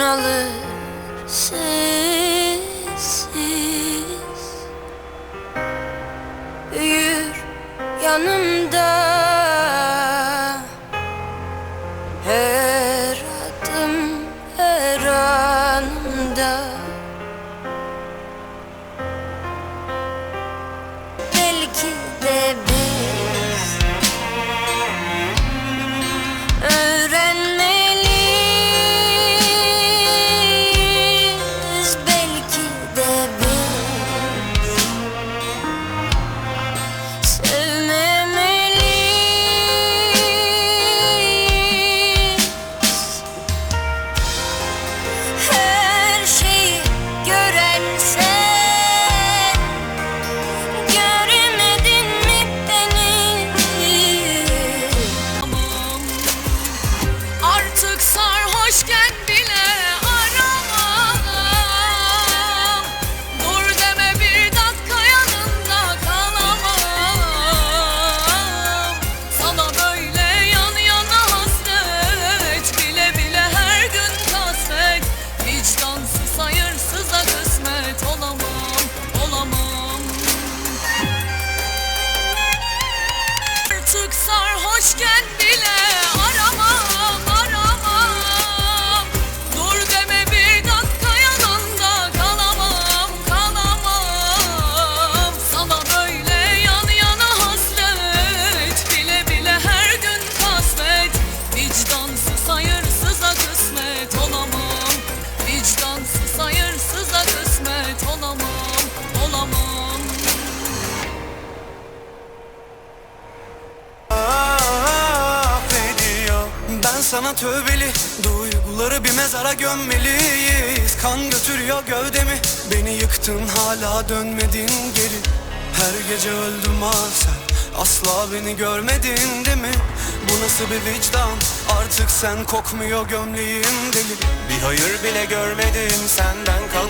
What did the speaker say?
alır sessiz. Büyür yanımda Ben sana tövbeli Duyguları bir mezara gömmeliyiz. Kan götürüyor gövdemi Beni yıktın hala dönmedin geri. Her gece öldüm ah sen Asla beni görmedin değil mi? Bu nasıl bir vicdan? Artık sen kokmuyor gömleğin deli. Bir hayır bile görmedim senden kalk